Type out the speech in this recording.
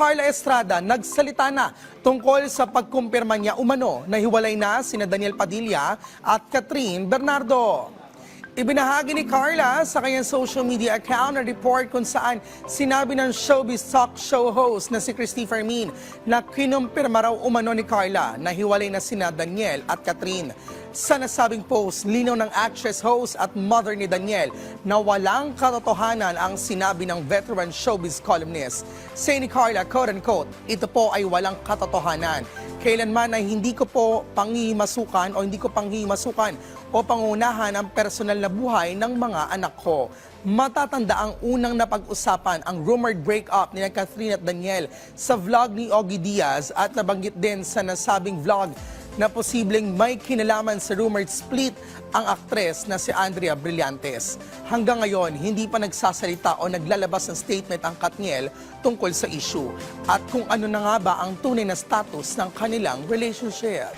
Carla Estrada nagsalita na tungkol sa pagkumpirma niya umano na hiwalay na sina Daniel Padilla at Catherine Bernardo. Ibinahagi ni Carla sa kanyang social media account na report kung saan sinabi ng showbiz talk show host na si Christy Fermin na kinumpirma raw umano ni Carla na hiwalay na sina Daniel at Catherine. Sa nasabing post, linaw ng actress host at mother ni Daniel na walang katotohanan ang sinabi ng veteran showbiz columnist. Say ni Carla, quote-unquote, ito po ay walang katotohanan. Kailanman ay hindi ko po pangihimasukan o hindi ko panghihimasukan o pangunahan ang personal na buhay ng mga anak ko. Matatanda ang unang napag-usapan ang rumored breakup ni Catherine at Daniel sa vlog ni Ogie Diaz at nabanggit din sa nasabing vlog na posibleng may kinalaman sa rumored split ang aktres na si Andrea Brillantes. Hanggang ngayon, hindi pa nagsasalita o naglalabas ng statement ang Katniel tungkol sa issue at kung ano na nga ba ang tunay na status ng kanilang relationship.